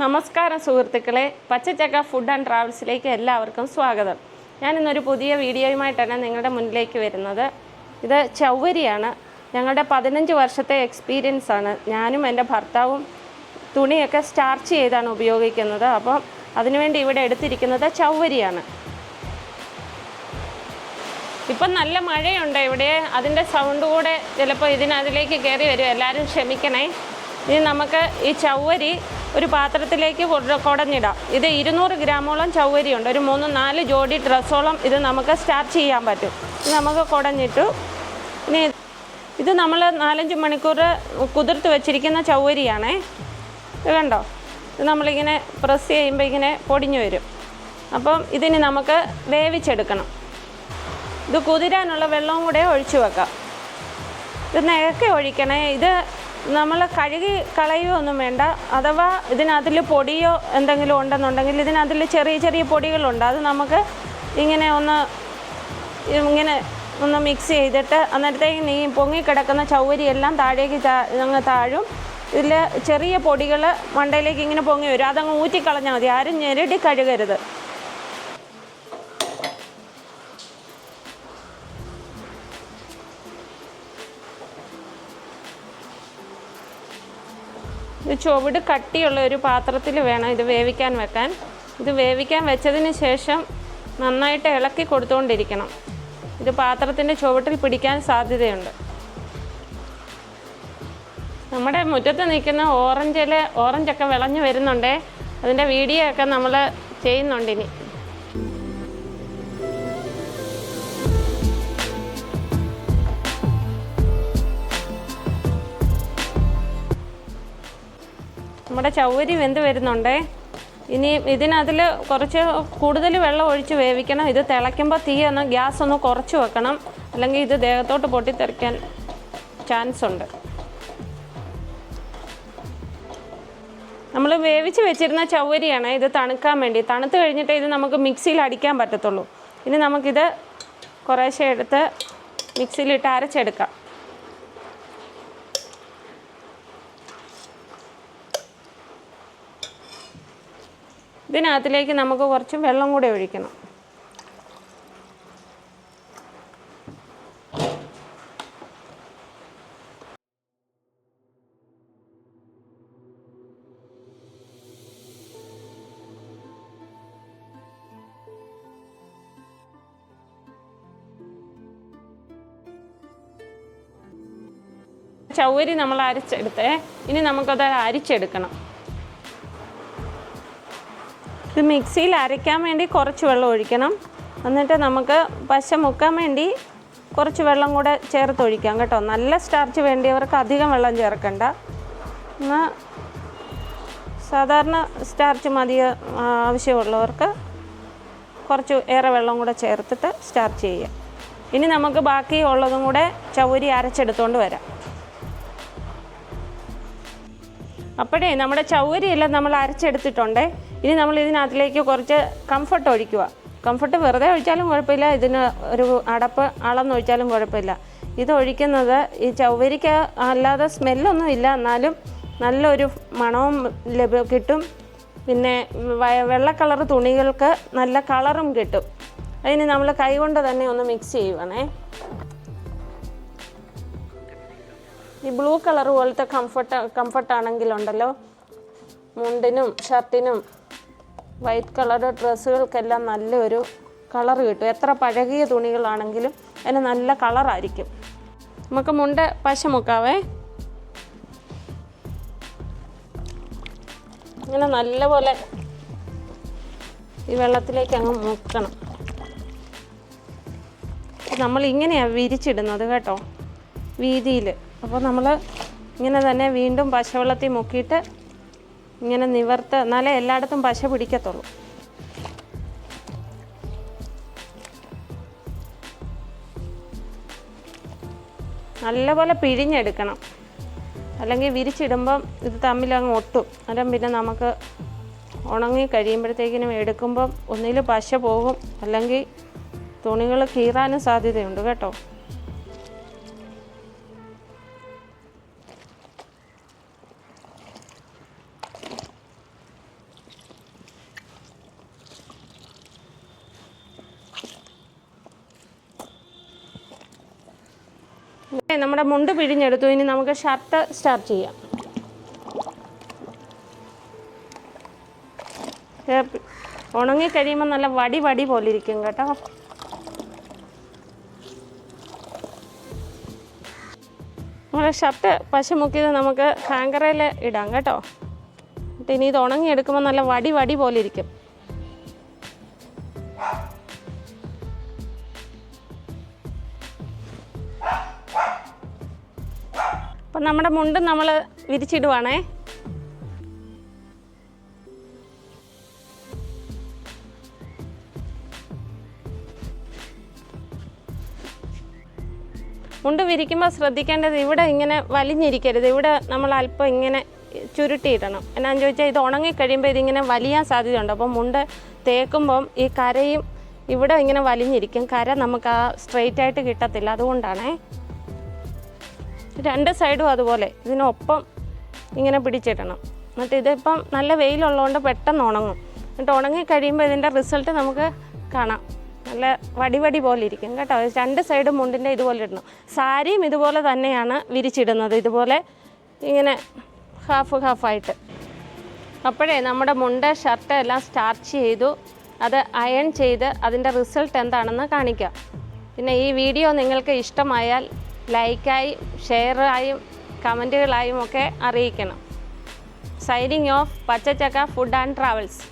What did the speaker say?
നമസ്കാരം സുഹൃത്തുക്കളെ. പച്ചച്ചക്ക food and ട്രാവൽസിലേക്ക് എല്ലാവർക്കും സ്വാഗതം. ഞാൻ ഇന്നൊരു പുതിയ വീഡിയോയുമായിട്ടാണ് നിങ്ങളുടെ മുന്നിലേക്ക് വരുന്നത്. ഇത് ചൗവരിയാണ്. ഞങ്ങളുടെ പതിനഞ്ച് വർഷത്തെ എക്സ്പീരിയൻസ് ആണ്. ഞാനും എന്റെ ഭർത്താവും തുണിയൊക്കെ സ്റ്റാർച്ച് ചെയ്താണ് ഉപയോഗിക്കുന്നത്. അപ്പോൾ അതിനുവേണ്ടി ഇവിടെ എടുത്തിരിക്കുന്നത് ചൗവരിയാണ്. ഇപ്പം നല്ല മഴയുണ്ട് ഇവിടെ. അതിന്റെ സൗണ്ട് കൂടെ ചിലപ്പോൾ ഇതിനതിലേക്ക് കയറി വരും. എല്ലാവരും ക്ഷമിക്കണേ. ഇനി നമുക്ക് ഈ ചൗവരി ഒരു പാത്രത്തിലേക്ക് കൊട- കുടഞ്ഞിടാം. ഇത് ഇരുന്നൂറ് ഗ്രാമോളം ചൗവരിയുണ്ട്. ഒരു മൂന്ന് നാല് ജോഡി ഡ്രസ്സോളം ഇത് നമുക്ക് സ്റ്റാർട്ട് ചെയ്യാൻ പറ്റും. നമുക്ക് കുടഞ്ഞിട്ടു ഇനി ഇത് നമ്മൾ നാലഞ്ച് മണിക്കൂർ കുതിർത്ത് വെച്ചിരിക്കുന്ന ചൗവരിയാണേ. ഇത് കണ്ടോ? ഇത് നമ്മളിങ്ങനെ പ്രസ് ചെയ്യുമ്പോൾ ഇങ്ങനെ പൊടിഞ്ഞു വരും. അപ്പം ഇതിന് നമുക്ക് വേവിച്ചെടുക്കണം. ഇത് കുതിരാനുള്ള വെള്ളവും കൂടെ ഒഴിച്ചു വെക്കാം. ഇത് നേരൊക്കെ ഒഴിക്കണേ. ഇത് നമ്മൾ കഴുകി കളയുകയോ ഒന്നും വേണ്ട. അഥവാ ഇതിനകത്തിൽ പൊടിയോ എന്തെങ്കിലും ഉണ്ടെന്നുണ്ടെങ്കിൽ ഇതിനകത്തിൽ ചെറിയ ചെറിയ പൊടികളുണ്ട്. അത് നമുക്ക് ഇങ്ങനെ ഒന്ന് ഇങ്ങനെ ഒന്ന് മിക്സ് ചെയ്തിട്ട് അന്നേരത്തേക്ക് ഈ പൊങ്ങിക്കിടക്കുന്ന ചൗവരിയെല്ലാം താഴേക്ക് അങ്ങ് താഴും. ഇതിൽ ചെറിയ പൊടികൾ മണ്ടയിലേക്ക് ഇങ്ങനെ പൊങ്ങി വരും. അതങ്ങ് ഊറ്റിക്കളഞ്ഞാൽ മതി. ആരും ഞെരടി കഴുകരുത്. ഇത് ചുവട് കട്ടിയുള്ള ഒരു പാത്രത്തിൽ വേണം ഇത് വേവിക്കാൻ വെക്കാൻ. ഇത് വേവിക്കാൻ വെച്ചതിന് ശേഷം നന്നായിട്ട് ഇളക്കി കൊടുത്തുകൊണ്ടിരിക്കണം. ഇത് പാത്രത്തിന്റെ ചുവട്ടിൽ പിടിക്കാൻ സാധ്യതയുണ്ട്. നമ്മുടെ മുറ്റത്ത് നിൽക്കുന്ന ഓറഞ്ചിൽ ഓറഞ്ചൊക്കെ വിളഞ്ഞു വരുന്നുണ്ടേ. അതിന്റെ വീഡിയോ ഒക്കെ നമ്മൾ ചെയ്യുന്നുണ്ട് നമ്മുടെ ചൗവരി വെന്ത് വരുന്നുണ്ടേ. ഇനി ഇതിനതിൽ കുറച്ച് കൂടുതൽ വെള്ളം ഒഴിച്ച് വേവിക്കണം. ഇത് തിളയ്ക്കുമ്പോൾ തീ ഒന്ന് ഗ്യാസ് ഒന്ന് കുറച്ച് വെക്കണം. അല്ലെങ്കിൽ ഇത് ദേഹത്തോട്ട് പൊട്ടിത്തെറിക്കാൻ ചാൻസ് ഉണ്ട്. നമ്മൾ വേവിച്ച് വെച്ചിരുന്ന ചൗവരിയാണ് ഇത് തണുക്കാൻ വേണ്ടി. തണുത്ത് കഴിഞ്ഞിട്ട് ഇത് നമുക്ക് മിക്സിയിൽ അടിക്കാൻ പറ്റത്തുള്ളൂ. ഇനി നമുക്കിത് കുറേശ്ശെ എടുത്ത് മിക്സിയിലിട്ട് അരച്ചെടുക്കാം. ഇതിനകത്തിലേക്ക് നമുക്ക് കുറച്ച് വെള്ളം കൂടെ ഒഴിക്കണം. ചൗവരി നമ്മൾ അരച്ചെടുത്തേ. ഇനി നമുക്കത് അരിച്ചെടുക്കണം. ഇത് മിക്സിയിൽ അരയ്ക്കാൻ വേണ്ടി കുറച്ച് വെള്ളം ഒഴിക്കണം. എന്നിട്ട് നമുക്ക് പശ മുക്കാൻ വേണ്ടി കുറച്ച് വെള്ളം കൂടെ ചേർത്ത് ഒഴിക്കാം കേട്ടോ. നല്ല സ്റ്റാർച്ച് വേണ്ടിയവർക്ക് അധികം വെള്ളം ചേർക്കണ്ട. എന്നാൽ സാധാരണ സ്റ്റാർച്ച് മതി ആവശ്യമുള്ളവർക്ക് കുറച്ച് ഏറെ വെള്ളം കൂടെ ചേർത്തിട്ട് സ്റ്റാർച്ച് ചെയ്യാം. ഇനി നമുക്ക് ബാക്കി ഉള്ളതും കൂടെ ചൗരി അരച്ചെടുത്തുകൊണ്ട് വരാം. അപ്പോഴേ നമ്മുടെ ചൗവരിയെല്ലാം നമ്മൾ അരച്ചെടുത്തിട്ടുണ്ട്. ഇനി നമ്മൾ ഇതിനകത്തിലേക്ക് കുറച്ച് കംഫർട്ട് ഒഴിക്കുക. കംഫർട്ട് വെറുതെ ഒഴിച്ചാലും കുഴപ്പമില്ല. ഇതിന് ഒരു അടപ്പ് അളന്നൊഴിച്ചാലും കുഴപ്പമില്ല. ഇത് ഒഴിക്കുന്നത് ഈ ചൗവരിക്ക് അല്ലാതെ സ്മെല്ലൊന്നും ഇല്ല. എന്നാലും നല്ലൊരു മണവും ലഭ്യ കിട്ടും. പിന്നെ വെള്ള കളർ തുണികൾക്ക് നല്ല കളറും കിട്ടും. അതിന് നമ്മൾ കൈകൊണ്ട് തന്നെ ഒന്ന് മിക്സ് ചെയ്യുവാണേ. ഈ ബ്ലൂ കളർ പോലത്തെ കംഫർട്ട് കംഫർട്ട് ആണെങ്കിലുണ്ടല്ലോ. മുണ്ടിനും ഷർട്ടിനും വൈറ്റ് കളർ ഡ്രസ്സുകൾക്കെല്ലാം നല്ലൊരു കളർ കിട്ടും. എത്ര പഴകിയ തുണികളാണെങ്കിലും അതിന് നല്ല കളറായിരിക്കും നമുക്ക് മുണ്ട് പശ മുക്കാവേ. ഇങ്ങനെ നല്ലപോലെ ഈ വെള്ളത്തിലേക്ക് അങ്ങ് മുക്കണം. നമ്മൾ ഇങ്ങനെയാണ് വിരിച്ചിടുന്നത് കേട്ടോ വീതിയിൽ അപ്പോൾ നമ്മൾ ഇങ്ങനെ തന്നെ വീണ്ടും പശവെള്ളത്തിൽ മുക്കിയിട്ട് ഇങ്ങനെ നിവർത്ത് എന്നാലേ എല്ലായിടത്തും പശ പിടിക്കത്തുള്ളൂ. നല്ലപോലെ പിഴിഞ്ഞെടുക്കണം. അല്ലെങ്കിൽ വിരിച്ചിടുമ്പം ഇത് തമ്മിൽ അങ്ങ് ഒട്ടും. അന്നേരം പിന്നെ നമുക്ക് ഉണങ്ങി കഴിയുമ്പോഴത്തേക്കിനും എടുക്കുമ്പം ഒന്നിൽ പശ പോകും. അല്ലെങ്കിൽ തുണികൾ കീറാനും സാധ്യതയുണ്ട് കേട്ടോ. നമ്മുടെ മുണ്ട് പിഴിഞ്ഞെടുത്തു. ഇനി നമുക്ക് ഷർട്ട് സ്റ്റാർട്ട് ചെയ്യാം. ഉണങ്ങി കഴിയുമ്പോൾ നല്ല വടി വടി പോലെ ഇരിക്കും കേട്ടോ. നമ്മുടെ ഷർട്ട് പശ മുക്കിയത് നമുക്ക് ഹാങ്കറയിൽ ഇടാം കേട്ടോ. എന്നിട്ട് ഇനി ഇത് ഉണങ്ങി എടുക്കുമ്പോൾ നല്ല വടി വടി പോലെ ഇരിക്കും. അപ്പം നമ്മുടെ മുണ്ട് നമ്മൾ വിരിച്ചിടുവാണേ. മുണ്ട് വിരിക്കുമ്പോൾ ശ്രദ്ധിക്കേണ്ടത് ഇവിടെ ഇങ്ങനെ വലിഞ്ഞിരിക്കരുത്. ഇവിടെ നമ്മൾ അല്പം ഇങ്ങനെ ചുരുട്ടിയിടണം. എന്നാന്ന് ചോദിച്ചാൽ ഇത് ഉണങ്ങിക്കഴിയുമ്പോൾ ഇതിങ്ങനെ വലിയാൻ സാധ്യതയുണ്ട്. അപ്പോൾ മുണ്ട് തേക്കുമ്പം ഈ കരയും ഇവിടെ ഇങ്ങനെ വലിഞ്ഞിരിക്കും. കര നമുക്ക് ആ സ്ട്രെയിറ്റ് ആയിട്ട് കിട്ടത്തില്ല. അതുകൊണ്ടാണേ. രണ്ട് സൈഡും അതുപോലെ. ഇതിനൊപ്പം ഇങ്ങനെ പിടിച്ചിടണം. എന്നിട്ട് ഇതിപ്പം നല്ല വെയിലുള്ളതുകൊണ്ട് പെട്ടെന്ന് ഉണങ്ങും. എന്നിട്ട് ഉണങ്ങി കഴിയുമ്പോൾ ഇതിന്റെ റിസൾട്ട് നമുക്ക് കാണാം. നല്ല വടിവടി പോലെ ഇരിക്കും കേട്ടോ. രണ്ട് സൈഡും മുണ്ടിന്റെ ഇതുപോലെ ഇടണം. സാരിയും ഇതുപോലെ തന്നെയാണ് വിരിച്ചിടുന്നത്. ഇതുപോലെ ഇങ്ങനെ ഹാഫ് ഹാഫായിട്ട് അപ്പോഴേ നമ്മുടെ മുണ്ട് ഷർട്ട് എല്ലാം സ്റ്റാർച്ച് ചെയ്തു. അത് അയൺ ചെയ്ത് അതിന്റെ റിസൾട്ട് എന്താണെന്ന് കാണിക്കാം. പിന്നെ ഈ വീഡിയോ നിങ്ങൾക്ക് ഇഷ്ടമായാൽ ലൈക്കായും ഷെയറായും കമന്റുകളായും ഒക്കെ അറിയിക്കണം. സൈനിങ് ഓഫ് പച്ചച്ചക്ക ഫുഡ് ആൻഡ് ട്രാവൽസ്